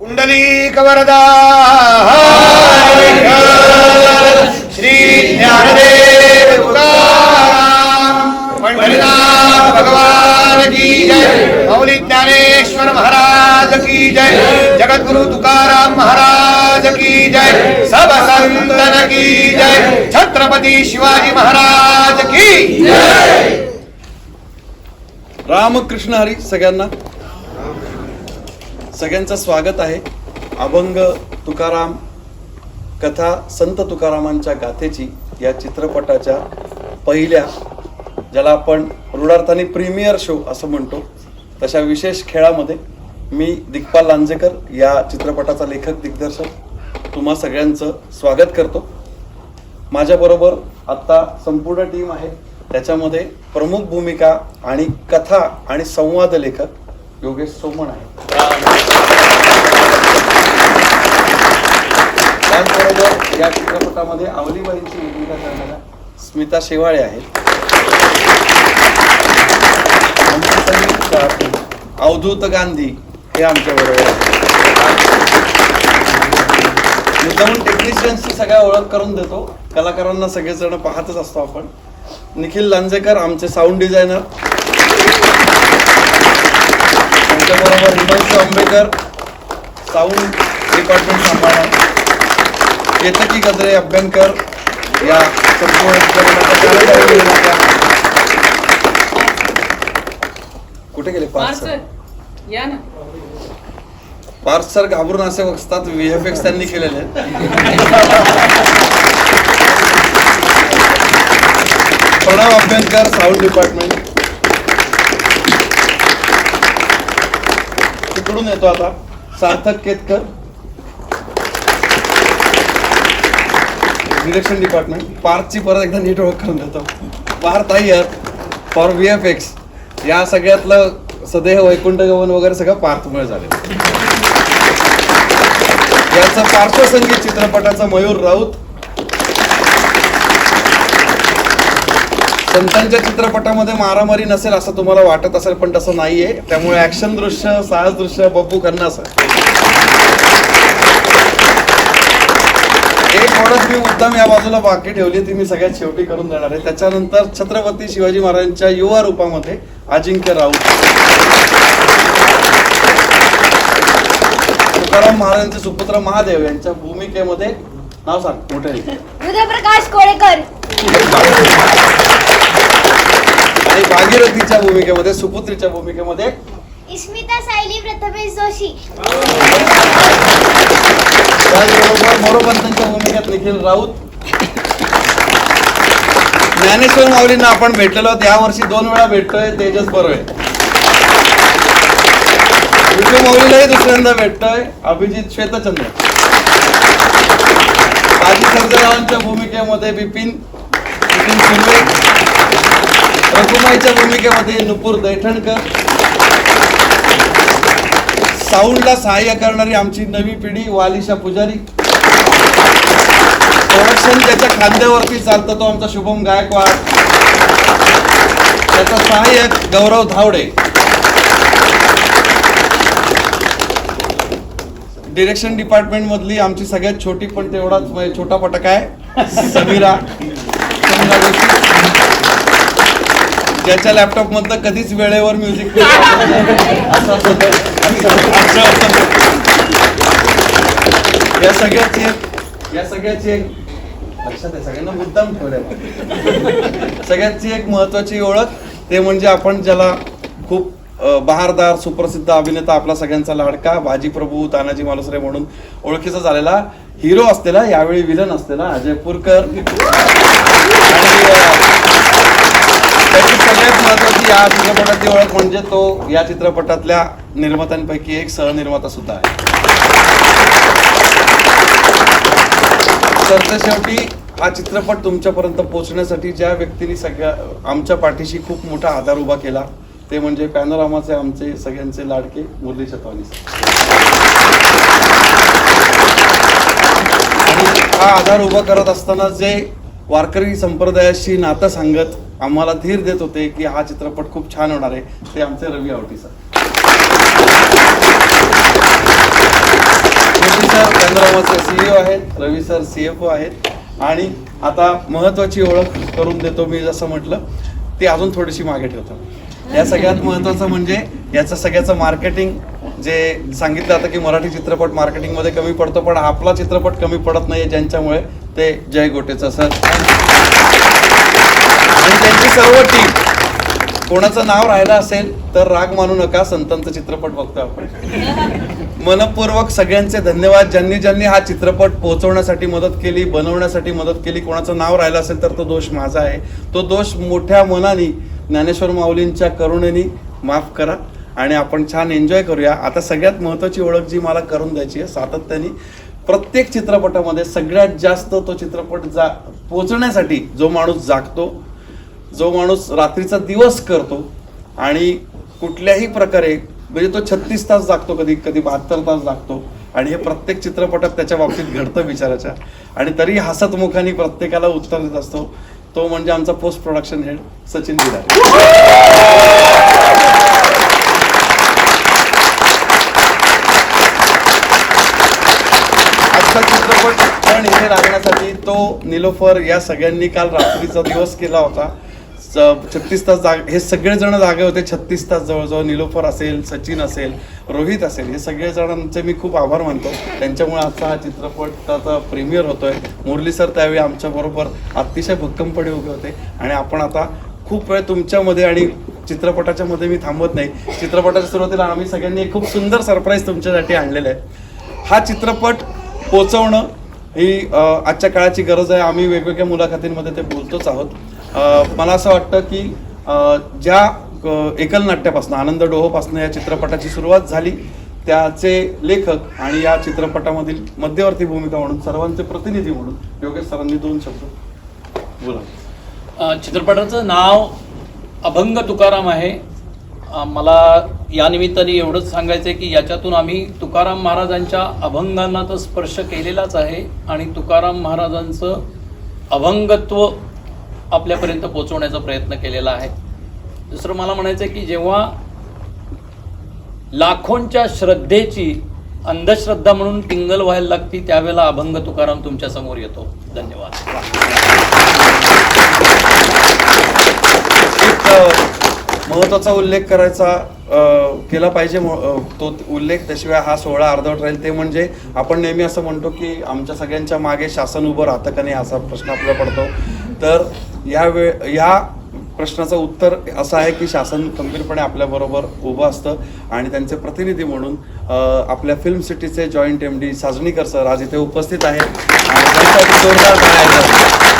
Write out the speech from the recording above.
कुंडलिक वरदा श्री ज्ञानदेव पंढरीनाथ भगवान की जय। मौली ज्ञानेश्वर महाराज की जय। जगद्गुरु तुकाराम महाराज की जय। सब संतन की जय। छत्रपती शिवाजी महाराज की रामकृष्ण हरी सगळ्यांना सगळ्यांचं स्वागत आहे. अभंग तुकाराम कथा संत तुकारामांच्या गाथेची या चित्रपटाच्या पहिल्या ज्याला आपण रूढार्थाने प्रीमियर शो असं म्हणतो तशा विशेष खेळामध्ये मी दिग्पाल लांजेकर या चित्रपटाचा लेखक दिग्दर्शक तुम्हा सगळ्यांचं स्वागत करतो. माझ्याबरोबर आत्ता संपूर्ण टीम आहे. त्याच्यामध्ये प्रमुख भूमिका आणि कथा आणि संवाद लेखक योगेश सोमण आहे. त्याचबरोबर या चित्रपटामध्ये आवलीबाईंची भूमिका करणाऱ्या स्मिता शेवाळे आहेत. अवधूत गांधी हे आमच्या बरोबर मुद्दामून टेक्निशियन्सची सगळ्या ओळख करून देतो. कलाकारांना सगळेजण पाहतच असतो आपण. निखिल लांजेकर आमचे साऊंड डिझायनर त्यांच्याबरोबर हिमांशू आंबेकर साऊंड डिपार्टमेंट सांभाळणार केतकी गद्रे अभ्यंकर या संपूर्ण. कुठे गेले? पार्थ सर. पार्सल या ना. पार्थ सर घाबरून असे बसतात व्हीएफएक्स त्यांनी केलेले. Pranav Abhyankar sound department. तिकडून येतो आता. सार्थक केतकर. डिरेक्शन डिपार्टमेंट पार्थची परत एकदा नीट ओळख करून देतो. Parth Iyer for V F X या सगळ्यातलं सदैव वैकुंठ गवन वगैरे सगळं पार्थमुळे झाले याचं पार्श्वसंगीत चित्रपटाचा मयूर राऊत. संतांच्या चित्रपटामध्ये मारामारी नसेल असं तुम्हाला वाटत असेल पण तसं नाहीये. त्यामुळे ऍक्शन दृश्य साहस दृश्य बब्बू खन्ना सर एक ओळख मी मुद्दाम या बाजूला बाकी ठेवली ती मी सगळ्यात शेवटी करून देणार आहे. त्याच्यानंतर छत्रपती शिवाजी महाराजांच्या युवा रूपामध्ये अजिंक्य राऊत. तुकाराम महाराजांचे सुपुत्र महादेव यांच्या भूमिकेमध्ये नाव सांग मोठे. उदयप्रकाश कोळेकर. आणि भागीरथीच्या भूमिकेमध्ये सुपुत्रीच्या भूमिकेमध्ये. इस्मिता सायली प्रथमेश जोशी. त्याचबरोबर मोरोपंतांच्या भूमिकेत निखिल राऊत. ज्ञानेश्वर माऊलींना आपण भेटलेलो आहोत. या वर्षी दोन वेळा भेटतोय तेजस बरोबर विष्णू माऊलीलाही दुसऱ्यांदा भेटतोय. अभिजित श्वेतचंद्र बाजी सर्जेरावांच्या भूमिकेमध्ये बिपिन बिपिन सुर्वे. रघुमाईच्या भूमिकेमध्ये नुपूर दैठणकर. साऊंडला सहाय्य करणारी आमची नवी पिढी वालिशा पुजारी. प्रोडक्शन त्याच्या खांद्यावरती चालतं तो आमचा शुभम गायकवाड. त्याचा सहाय्यक गौरव धावडे. डिरेक्शन डिपार्टमेंट मधली आमची सगळ्यात छोटी पण तेवढाच म्हणजे छोटा पटक आहे. समीरा. समीरा ज्याच्या लॅपटॉप मधलं कधीच वेळेवर म्युझिक या सगळ्याची या सगळ्याची एक लक्षात आहे सगळ्यांना मुद्दाम ठेवलंय सगळ्याची एक महत्वाची ओळख ते म्हणजे आपण ज्याला खूप बहारदार सुप्रसिद्ध अभिनेता आपला सगळ्यांचा लाडका बाजी प्रभू तानाजी मालुसरे म्हणून ओळखीचा झालेला हिरो असलेला यावेळी विलन असलेला अजय पुरकर. त्याची सगळ्यात महत्वाची या चित्रपटाची ओळख म्हणजे तो या चित्रपटातल्या निर्मात्यांपैकी एक सहनिर्माता सुद्धा आहे. तर शेवटी हा चित्रपट तुमच्यापर्यंत पोहोचण्यासाठी ज्या व्यक्तीने सगळ्या आमच्या पाठीशी खूप मोठा आधार उभा केला ते म्हणजे पॅनोरामाचे आमचे सगळ्यांचे लाडके मुरली शतवानी आणि हा आधार उभा करत असताना जे वारकरी संप्रदायाशी नातं सांगत आम्हाला धीर देत होते की हा चित्रपट खूप छान होणार आहे. ते आमचे रवी आवटी सर रवी सर चंद्रमाचे सीईओ आहेत रवी सर सीएफओ आहेत आणि आता महत्वाची ओळख करून देतो मी जसं म्हटलं ती अजून थोडीशी मागे ठेवतो. या सगळ्यात महत्वाचं म्हणजे याचं सगळ्याचं मार्केटिंग जे सांगितलं जातं की मराठी चित्रपट मार्केटिंगमध्ये कमी पडतो पण आपला चित्रपट कमी पडत नाही ज्यांच्यामुळे ते जय गोटेचं सर आणि त्यांची सर्व टीम कोणाचं नाव राहिलं असेल तर राग मानू नका संतांचा चित्रपट बघतो आपण. मनपूर्वक सगळ्यांचे धन्यवाद. ज्यांनी ज्यांनी हा चित्रपट पोहोचवण्यासाठी मदत केली बनवण्यासाठी मदत केली कोणाचं नाव राहिलं असेल तर तो दोष माझा आहे. तो दोष मोठ्या मनाने ज्ञानेश्वर माऊलींच्या करुणेने माफ करा आणि आपण छान एन्जॉय करूया. आता सगळ्यात महत्त्वाची ओळख जी मला करून द्यायची आहे सातत्याने प्रत्येक चित्रपटामध्ये सगळ्यात जास्त तो चित्रपट जा पोचण्यासाठी जो माणूस जागतो जो माणूस रात्रीचा दिवस करतो आणि कुठल्याही प्रकारे म्हणजे तो छत्तीस तास जागतो कधी कधी बहात्तर तास जागतो. आणि हे प्रत्येक चित्रपटात त्याच्या बाबतीत घडतं विचाराच्या. आणि तरी हसतमुखाने प्रत्येकाला उत्तर देत असतो. तो म्हणजे आमचा post production head Sachin Birare चित्रपट पण इथे लागण्यासाठी तो निलोफर या सगळ्यांनी काल रात्रीचा दिवस केला होता. छत्तीस तास जाग हे सगळेजण जागे होते छत्तीस तास जवळजवळ निलोफर असेल सचिन असेल रोहित असेल हे सगळेजणांचे मी खूप आभार मानतो. त्यांच्यामुळे आजचा हा चित्रपटाचा प्रीमियर होतोय. मुरली सर त्यावेळी आमच्याबरोबर अतिशय भक्कमपणे उभे होते. आणि आपण आता खूप वेळ तुमच्यामध्ये आणि चित्रपटाच्या मध्ये मी थांबत नाही. चित्रपटाच्या सुरुवातीला आम्ही सगळ्यांनी एक खूप सुंदर सरप्राईज तुमच्यासाठी आणलेलं आहे. हा चित्रपट पोचवणं ही आजच्या काळाची गरज आहे. आम्ही वेगवेगळ्या मुलाखतींमध्ये ते बोलतोच आहोत. मला असं वाटतं की ज्या एकल नाट्यापासून आनंद डोहोपासून या चित्रपटाची सुरुवात झाली त्याचे लेखक आणि या चित्रपटामधील मध्यवर्ती भूमिका म्हणून सर्वांचे प्रतिनिधी म्हणून योगेश सरांनी दोन शब्द बोला. चित्रपटाचं नाव अभंग तुकाराम आहे. मला या निमित्ताने एवढंच सांगायचं आहे की याच्यातून आम्ही तुकाराम महाराजांच्या अभंगांना तर स्पर्श केलेलाच आहे आणि तुकाराम महाराजांचं अभंगत्व आपल्यापर्यंत पोहोचवण्याचा प्रयत्न केलेला आहे. दुसरं मला म्हणायचं आहे की जेव्हा लाखोंच्या श्रद्धेची अंधश्रद्धा म्हणून टिंगल व्हायला लागती त्यावेळेला अभंग तुकाराम तुमच्यासमोर येतो. धन्यवाद. महत्त्वाचा उल्लेख करायचा केला पाहिजे तो उल्लेख. त्याशिवाय हा सोहळा अर्धवट राहील. ते म्हणजे आपण नेहमी असं म्हणतो की आमच्या सगळ्यांच्या मागे शासन उभं राहतं का नाही असा प्रश्न आपल्याला पडतो. तर या वेळ ह्या प्रश्नाचं उत्तर असं आहे की शासन खंबीरपणे आपल्याबरोबर उभं असतं आणि त्यांचे प्रतिनिधी म्हणून आपल्या film सिटीचे joint M D Sajnikar sir आज इथे उपस्थित आहे आणि त्यांच्यासाठी जोरदार